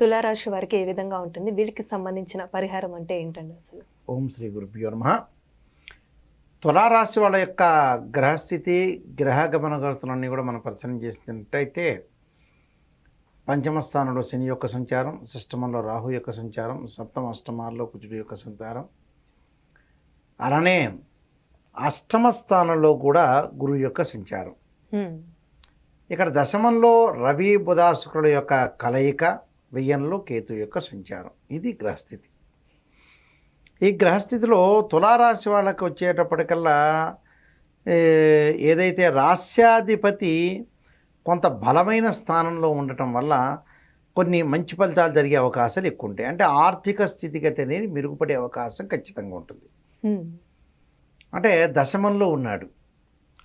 తులారాశి వారికి ఏ విధంగా ఉంటుంది? వీరికి సంబంధించిన పరిహారం అంటే ఏంటండి అసలు? ఓం శ్రీ గురుభ్యో నమ. తులారాశి వాళ్ళ యొక్క గ్రహస్థితి గ్రహ గమనగతులన్నీ కూడా మనం పరిశీలన చేసినట్టయితే పంచమ స్థానంలో శని యొక్క సంచారం షష్టమంలో రాహు యొక్క సంచారం సప్తమ అష్టమాల్లో కుజుడు యొక్క సంచారం. అలానే అష్టమ స్థానంలో కూడా గురువు యొక్క సంచారం. ఇక్కడ దశమంలో రవి బుధ శుక్రుల యొక్క కలయిక వెయ్యంలో కేతు యొక్క సంచారం. ఇది గ్రహస్థితి. ఈ గ్రహస్థితిలో తులారాశి వాళ్ళకి వచ్చేటప్పటికల్లా ఏదైతే రాస్యాధిపతి కొంత బలమైన స్థానంలో ఉండటం వల్ల కొన్ని మంచి ఫలితాలు జరిగే అవకాశాలు ఎక్కువ ఉంటాయి అంటే ఆర్థిక స్థితిగతి అనేది మెరుగుపడే అవకాశం ఖచ్చితంగా ఉంటుంది. అంటే దశమంలో ఉన్నాడు.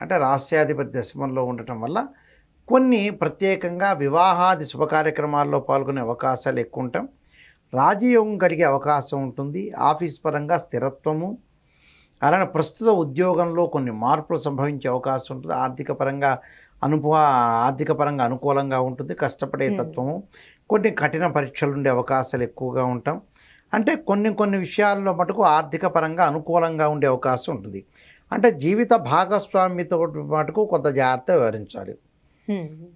అంటే రాస్యాధిపతి దశమంలో ఉండటం వల్ల కొన్ని ప్రత్యేకంగా వివాహాది శుభ కార్యక్రమాల్లో పాల్గొనే అవకాశాలు ఎక్కువ ఉంటాం రాజయోగం కలిగే అవకాశం ఉంటుంది. ఆఫీస్ పరంగా స్థిరత్వము. అలానే ప్రస్తుత ఉద్యోగంలో కొన్ని మార్పులు సంభవించే అవకాశం ఉంటుంది. ఆర్థిక పరంగా అనుభవ ఆర్థిక పరంగా అనుకూలంగా ఉంటుంది. కష్టపడే. తత్వము. కొన్ని కఠిన పరీక్షలు ఉండే అవకాశాలు ఎక్కువగా ఉంటాం. అంటే కొన్ని కొన్ని విషయాల్లో మటుకు ఆర్థిక పరంగా అనుకూలంగా ఉండే అవకాశం ఉంటుంది. అంటే జీవిత భాగస్వామితో మటుకు కొంత జాగ్రత్త వివరించాలి.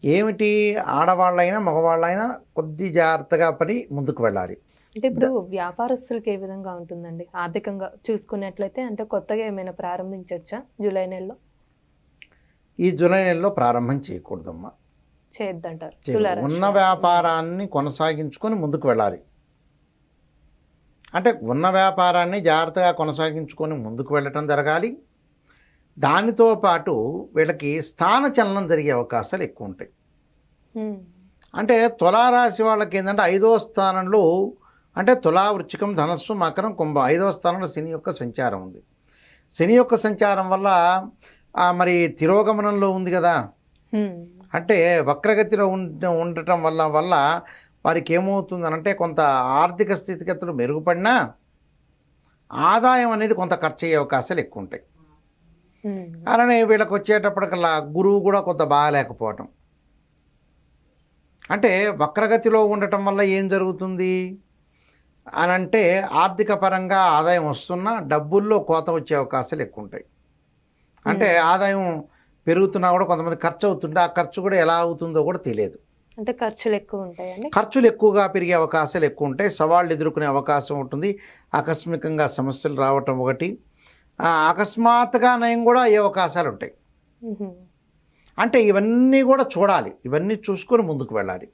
ఏమిటి? ఆడవాళ్ళైనా మగవాళ్ళైనా కొద్ది జాగ్రత్తగా పని ముందుకు వెళ్ళాలి. అంటే ఇప్పుడు వ్యాపారస్తులకు ఏ విధంగా ఉంటుందండి? ఆర్థికంగా చూసుకున్నట్లయితే అంటే కొత్తగా ఏమైనా ప్రారంభించవచ్చా జూలై నెలలో? ఈ జూలై నెలలో ప్రారంభం చేయకూడదమ్మా. చేయొద్దంటారు. తులారాశి ఉన్న. వ్యాపారాన్ని కొనసాగించుకొని ముందుకు వెళ్ళాలి. అంటే ఉన్న వ్యాపారాన్ని జాగ్రత్తగా కొనసాగించుకొని ముందుకు వెళ్ళటం జరగాలి. దానితో పాటు వీళ్ళకి స్థాన చలనం జరిగే అవకాశాలు ఎక్కువ ఉంటాయి. అంటే తులారాశి వాళ్ళకి ఏంటంటే ఐదో స్థానంలో అంటే తులా వృచ్చికం ధనస్సు మకరం కుంభం ఐదో స్థానంలో శని యొక్క సంచారం ఉంది శని యొక్క సంచారం వల్ల మరి తిరోగమనంలో ఉంది కదా. అంటే వక్రగతిలో ఉండ ఉండటం వల్ల వల్ల వారికి ఏమవుతుందనంటే కొంత ఆర్థిక స్థితిగతులు మెరుగుపడినా ఆదాయం అనేది కొంత ఖర్చు అయ్యే అవకాశాలు ఎక్కువ ఉంటాయి. అలానే వీళ్ళకి వచ్చేటప్పటికల్లా గురువు కూడా కొంత బాగాలేకపోవటం. అంటే వక్రగతిలో ఉండటం వల్ల ఏం జరుగుతుంది? అని అంటే ఆర్థిక పరంగా ఆదాయం వస్తున్నా డబ్బుల్లో కోత వచ్చే అవకాశాలు ఎక్కువ ఉంటాయి అంటే ఆదాయం పెరుగుతున్నా కూడా కొంతమంది ఖర్చు అవుతుంటే ఆ ఖర్చు కూడా ఎలా అవుతుందో కూడా తెలియదు. అంటే ఖర్చులు ఎక్కువ ఉంటాయండి? ఖర్చులు ఎక్కువగా పెరిగే అవకాశాలు ఎక్కువ ఉంటాయి సవాళ్ళు ఎదుర్కొనే అవకాశం ఉంటుంది. ఆకస్మికంగా సమస్యలు రావటం ఒకటి. అకస్మాత్తుగా నయం కూడా అయ్యే అవకాశాలు ఉంటాయి. అంటే ఇవన్నీ కూడా చూడాలి. ఇవన్నీ చూసుకొని ముందుకు వెళ్ళాలి.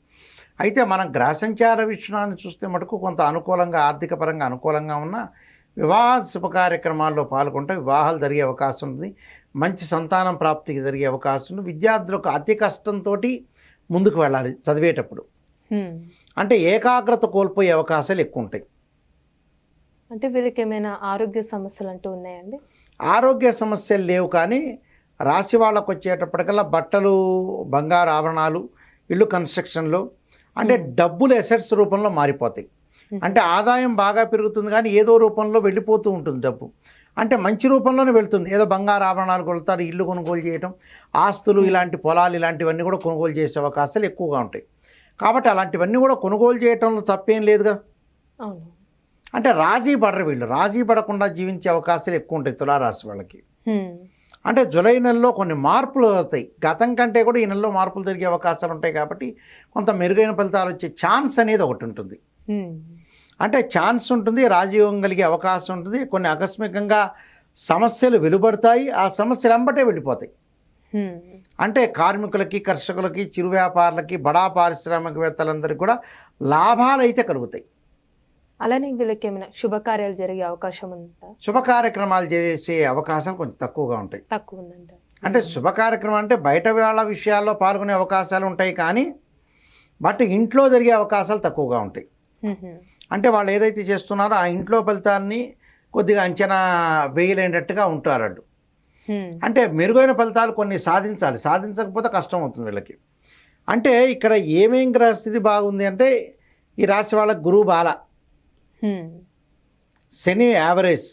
అయితే మనం గ్రహ సంచార విషయాన్ని చూస్తే మటుకు కొంత అనుకూలంగా ఆర్థిక పరంగా అనుకూలంగా ఉన్న వివాహ శుభ కార్యక్రమాల్లో పాల్గొంటే వివాహాలు జరిగే అవకాశం ఉంది. మంచి సంతానం ప్రాప్తికి జరిగే అవకాశం ఉంది. విద్యార్థులకు అతి కష్టంతో ముందుకు వెళ్ళాలి చదివేటప్పుడు. అంటే ఏకాగ్రత కోల్పోయే అవకాశాలు ఎక్కువ ఉంటాయి అంటే వీళ్ళకి ఏమైనా ఆరోగ్య సమస్యలు అంటూ ఉన్నాయండి? ఆరోగ్య సమస్యలు లేవు కానీ రాశి వాళ్ళకు వచ్చేటప్పటికల్లా బట్టలు బంగారు ఆభరణాలు ఇల్లు కన్స్ట్రక్షన్లో అంటే. డబ్బులు ఎసెట్స్ రూపంలో మారిపోతాయి. అంటే ఆదాయం బాగా పెరుగుతుంది కానీ ఏదో రూపంలో వెళ్ళిపోతూ ఉంటుంది డబ్బు. అంటే మంచి రూపంలోనే వెళ్తుంది. ఏదో బంగారు ఆభరణాలు కొలుతారు ఇల్లు కొనుగోలు చేయటం ఆస్తులు. ఇలాంటి పొలాలు ఇలాంటివన్నీ కూడా కొనుగోలు చేసే అవకాశాలు ఎక్కువగా ఉంటాయి. కాబట్టి అలాంటివన్నీ కూడా కొనుగోలు చేయటంలో తప్పేం లేదుగా? అవును. అంటే రాజీ పడరు వీళ్ళు. రాజీ పడకుండా జీవించే అవకాశాలు ఎక్కువ ఉంటాయి తులారాశి వాళ్ళకి. అంటే జూలై నెలలో కొన్ని మార్పులు అవుతాయి గతం కంటే కూడా ఈ నెలలో మార్పులు జరిగే అవకాశాలు ఉంటాయి కాబట్టి కొంత మెరుగైన ఫలితాలు వచ్చే ఛాన్స్ అనేది ఒకటి ఉంటుంది. అంటే ఛాన్స్ ఉంటుంది రాజయోగం కలిగే అవకాశం ఉంటుంది. కొన్ని ఆకస్మికంగా సమస్యలు వెలువడతాయి. ఆ సమస్యలు ఎంబటే వెళ్ళిపోతాయి. అంటే కార్మికులకి కర్షకులకి చిరు వ్యాపారులకి బడా పారిశ్రామికవేత్తలందరికీ కూడా లాభాలు అయితే కలుగుతాయి. అలానే వీళ్ళకి ఏమైనా శుభకార్యాలు జరిగే అవకాశం ఉందా? శుభ కార్యక్రమాలు చేసే అవకాశాలు కొంచెం తక్కువగా ఉంటాయి. తక్కువ ఉందంట అంటే శుభ కార్యక్రమం అంటే బయట వాళ్ళ విషయాల్లో పాల్గొనే అవకాశాలు ఉంటాయి కానీ బట్ ఇంట్లో జరిగే అవకాశాలు తక్కువగా ఉంటాయి. అంటే వాళ్ళు ఏదైతే చేస్తున్నారో ఆ ఇంట్లో ఫలితాన్ని కొద్దిగా అంచనా వేయలేనట్టుగా ఉంటారు. అంటే మెరుగైన ఫలితాలు కొన్ని సాధించాలి. సాధించకపోతే కష్టం అవుతుంది వీళ్ళకి. అంటే ఇక్కడ ఏమేం గ్రహస్థితి బాగుంది అంటే ఈ రాశి వాళ్ళకి గురువు బాల. శని యావరేజ్.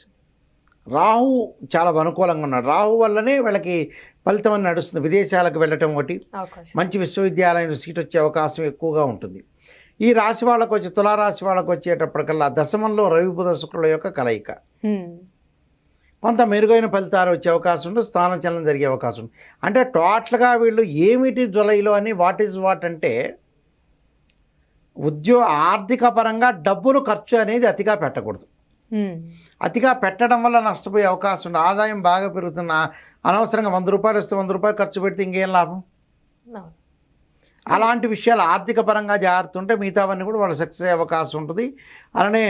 రాహు చాలా అనుకూలంగా ఉన్నాడు. రాహు వల్లనే వీళ్ళకి ఫలితం అని నడుస్తుంది. విదేశాలకు వెళ్ళటం ఒకటి. మంచి విశ్వవిద్యాలయం సీట్ వచ్చే అవకాశం ఎక్కువగా ఉంటుంది. ఈ రాశి వాళ్ళకు వచ్చి తులారాశి వాళ్ళకు వచ్చేటప్పటికల్లా దశమంలో రవి బుధ శుక్రుల యొక్క కలయిక. కొంత మెరుగైన ఫలితాలు వచ్చే అవకాశం ఉంటుంది. స్థానం చలనం జరిగే అవకాశం ఉంది అంటే టోటల్గా వీళ్ళు ఏమిటి జులైలో అని వాట్ ఈజ్ వాట్ అంటే ఉద్యోగ ఆర్థిక పరంగా డబ్బులు ఖర్చు అనేది అతిగా పెట్టకూడదు. అతిగా పెట్టడం వల్ల నష్టపోయే అవకాశం ఉంది ఆదాయం బాగా పెరుగుతున్న అనవసరంగా వంద రూపాయలు ఇస్తే వంద రూపాయలు ఖర్చు పెడితే ఇంకేం లాభం. అలాంటి విషయాలు ఆర్థిక పరంగా జాగ్రత్త ఉంటే మిగతావన్నీ కూడా వాళ్ళు సక్సెస్ అయ్యే అవకాశం ఉంటుంది. అలానే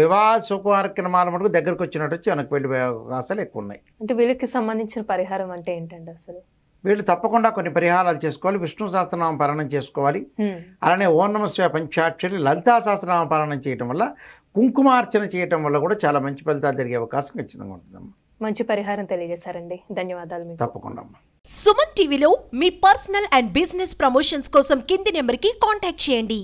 వివాహ శుభకార్యక్రమాల మటుకు దగ్గరకు వచ్చినట్టు వచ్చి వెనక్కి వెళ్ళిపోయే అవకాశాలు ఎక్కువ ఉన్నాయి. అంటే వీళ్ళకి సంబంధించిన పరిహారం అంటే ఏంటండి అసలు? వీళ్ళు తప్పకుండా కొన్ని పరిహారాలు చేసుకోవాలి. విష్ణు సహస్రనామ పారాయణం చేసుకోవాలి. అలానే ఓం నమ శివ పంచాక్షరి లలితా సహస్రనామ పారాయణం చేయటం వల్ల కుంకుమార్చన చేయటం వల్ల కూడా చాలా మంచి ఫలితాలు జరిగే అవకాశం ఖచ్చితంగా ఉంటుందమ్మా. మంచి పరిహారం తెలియజేశారండి. ధన్యవాదాలు మీకు. తప్పకుండా అమ్మా సుమన్ టీవీలో మీ పర్సనల్ అండ్ బిజినెస్ ప్రమోషన్స్ కోసం కింది నెంబర్కి కాంటాక్ట్ చేయండి.